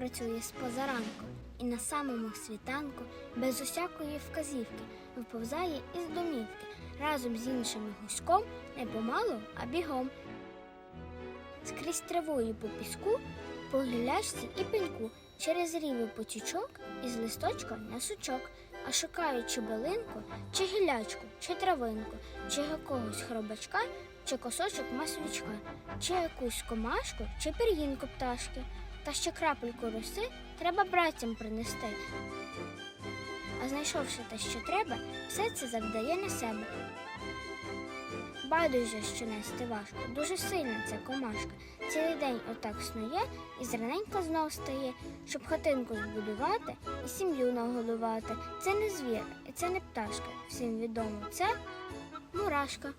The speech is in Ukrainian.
працює з позаранку. І на самому світанку, без усякої вказівки, виповзає із домівки. Разом з іншими гуськом не помалу, а бігом. Скрізь травою по піску, по гілячці і пеньку, через рівий потічок із листочка на сучок, а шукаючи билинку, чи гілячку, чи травинку, чи якогось хробачка, чи косочок маслючка, чи якусь комашку, чи пір'їнку пташки, та ще крапельку роси треба братям принести. А знайшовши те, що треба, все це завдає на себе. Байдуже, що нести важко, дуже сильна ця комашка. Цілий день отак снує і зраненько знов стає, щоб хатинку збудувати і сім'ю нагодувати. Це не звір, і це не пташка. Всім відомо це мурашка.